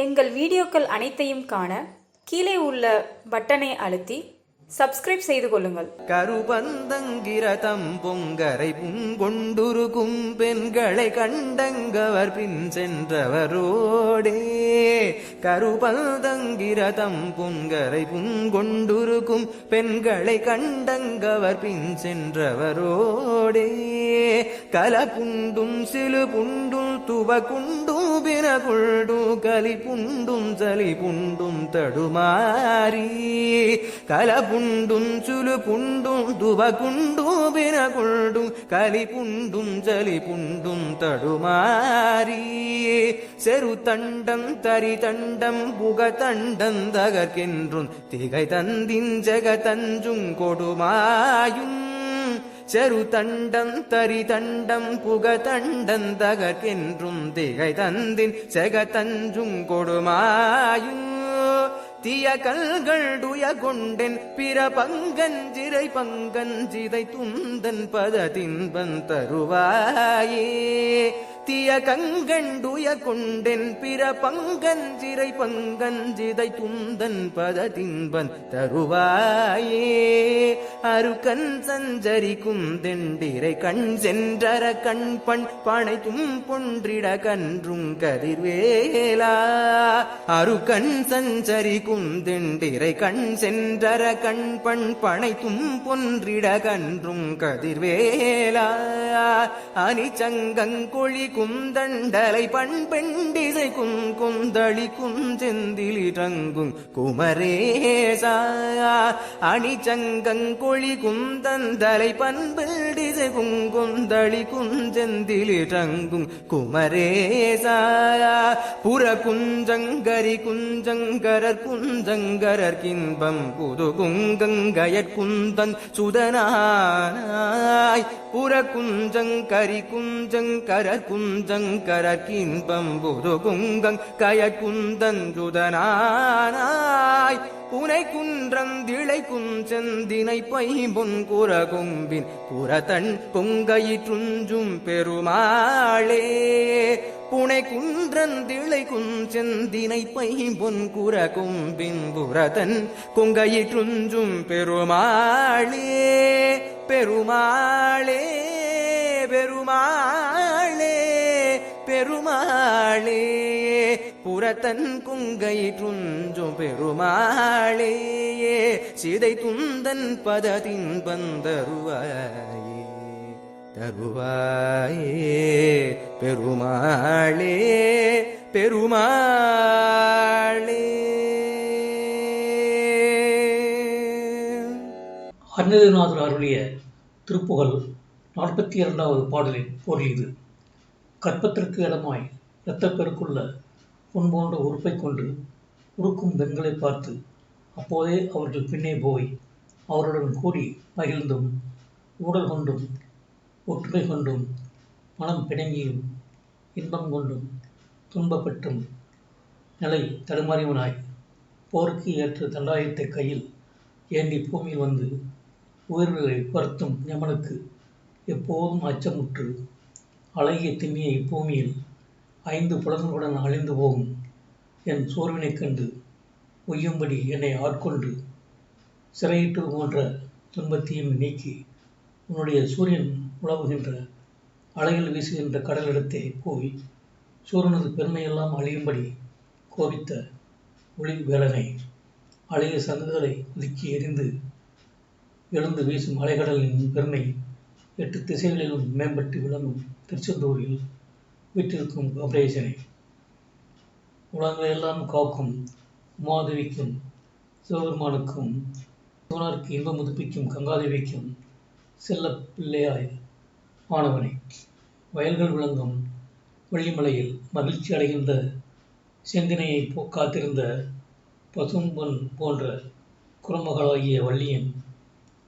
எங்கள் வீடியோக்கள் அனைத்தையும் காண கீழே உள்ள பட்டனை அழுத்தி சப்ஸ்கிரைப் செய்து கொள்ளுங்கள். கருபந்தங்கிரதம் பொங்கரை புங்கொண்டுருக்கும் பெண்களை கண்டங்கவர் பின் சென்றவரோடே. கருபந்தங்கிரதம் பொங்கரை புங்கொண்டுருக்கும் பெண்களை கண்டங்கவர் பின் சென்றவரோடே. கலப்புண்டும் சிலு புண்டும் துவ பிறகுண்டும் பிற புண்டும் கலி புண்டும் சலி புண்டும் தடுமாறி. கலபுண்டும் சுலு புண்டும் துவ குண்டும் பிற குண்டும் கலி புண்டும் சலி புண்டும் தடுமாறி செரு தண்டம் தரி தண்டம் புக தண்டம் தகர்கின்றும் திகை தந்தின் ஜெக தஞ்சும் கொடுமாயும். செரு தண்டம் தரி தண்டம் புக தண்டம் தகர்க்கென்றும் திகை தந்தின் செக தஞ்சும் கொடுமாயும். தீய கல்கள் டுய கொண்டென் பிற பங்கஞ்சிறை பங்கஞ்சிதை துந்தன் பத தின்பன் தருவாயே. தீய கங்கண்டுய கொண்டென் பிற பங்கஞ்சிறை பங்கஞ்சிதை துந்தன் பத தின்பன் தருவாயே. அருகன் சஞ்சரிக்கும் தெண்டிரை கண் சென்றர கண் பண் பனை தும்பொன்றிட கன்றும் கதிர்வேலா. அருகன் சஞ்சரிக்கும் தெண்டிரை கண் சென்றர கண் பண் பனை தும்பொன்றிட கன்றும் கதிர்வேலா. அணிச்சங்கொழி குந்தண்டலை பண் பெண்டிசை கும் குந்தளி குஞ்செந்திலிறங்கும் குமரேசா. அணிச்சங்கொழி குந்தந்தலை பண்பிடிசை குங்குந்தளி குஞ்செந்திலிறங்கும் குமரேசா. புற குஞ்சங்கரி குஞ்சங்கரர் குஞ்சங்கரர் கின்பம் புது குங்கங்கயற் குந்தன் சுதனான குஞ்சங்கரி குஞ்சங்கர குஞ்சங்கர கின்பம் புது குங்கங் கயற்குந்தன் சுதனாய் புனை குன்றந்திளை குஞ்சந்தினை பைம்பொன் குரகும்பின் புறத்தன் பொங்கையிற்றுஞ்சும் பெருமாளே. புனை குன்றந்திளை குஞ்சந்தினை பைம்பொன் குரகும்பின் புறத்தன் பொங்கையிற்றுஞ்சும் பெருமாளே. பெருமாளே பெருமாளே பெருமாளே. புறத்தன் குங்கை குங்கைற்றுஞ்சும் பெருமாளேயே சிதை துந்தன் பதத்தின் பந்தருவாயே தருவாயே பெருமாளே பெருமாளே. அன்னதநாதர் அருளிய திருப்புகழ் நாற்பத்தி இரண்டாவது பாடலின் பொருள் இது. கற்பத்திற்கு இடமாய் இரத்தப்பெருக்குள்ள பொன் போன்ற உறுப்பை கொண்டு உருக்கும் பெண்களை பார்த்து அப்போதே அவர்கள் பின்னே போய் அவருடன் கூடி மகிழ்ந்தும் ஊடல் கொண்டும் ஒற்றுமை கொண்டும் மனம் பிணங்கியும் இன்பம் கொண்டும் துன்பப்பட்டும் நிலை தடுமாறியவனாய். போருக்கு ஏற்ற தண்டாயத்தை கையில் ஏந்தி பூமியில் வந்து உயிர்களை வருத்தும் யமனுக்கு எப்போதும் அச்சமுற்று அழகிய திண்ணியை பூமியில் ஐந்து புலன்களுடன் அழிந்து போகும் என் சோர்வினைக் கண்டு ஒய்யும்படி என்னை ஆட்கொண்டு சிறையிட்டு போன்ற துன்பத்தையும் நீக்கி உன்னுடைய சூரியன் உழவுகின்ற அலையில் வீசுகின்ற கடலிடத்தே போய் சூரியனது பெருமையெல்லாம் அழியும்படி கோபித்த ஒளி வேலனை அழகிய சங்குகளை ஒதுக்கி எரிந்து எழுந்து வீசும் அலைகடலின் பெருமை எட்டு திசைகளிலும் மேம்பட்டு விளங்கும் திருச்செந்தூரில் விட்டிருக்கும் கபரேசனை உலகங்களெல்லாம் காக்கும் உமாதேவிக்கும் சிவபெருமானுக்கும் சிவனாருக்கு இன்பம் முதுப்பிக்கும் கங்காதேவிக்கும் செல்ல பிள்ளையாய் மாணவனை வயல்கள் விளங்கும் வெள்ளிமலையில் மகிழ்ச்சி அடைகின்ற செந்தினையை போ காத்திருந்த பசும்பொன் போன்ற குரமகளாகிய வள்ளியின்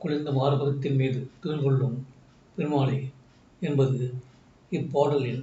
குளிர்ந்த மார்பகத்தின் மீது தூள் கொள்ளும் பெருமாளை என்பது இப்பாடலின்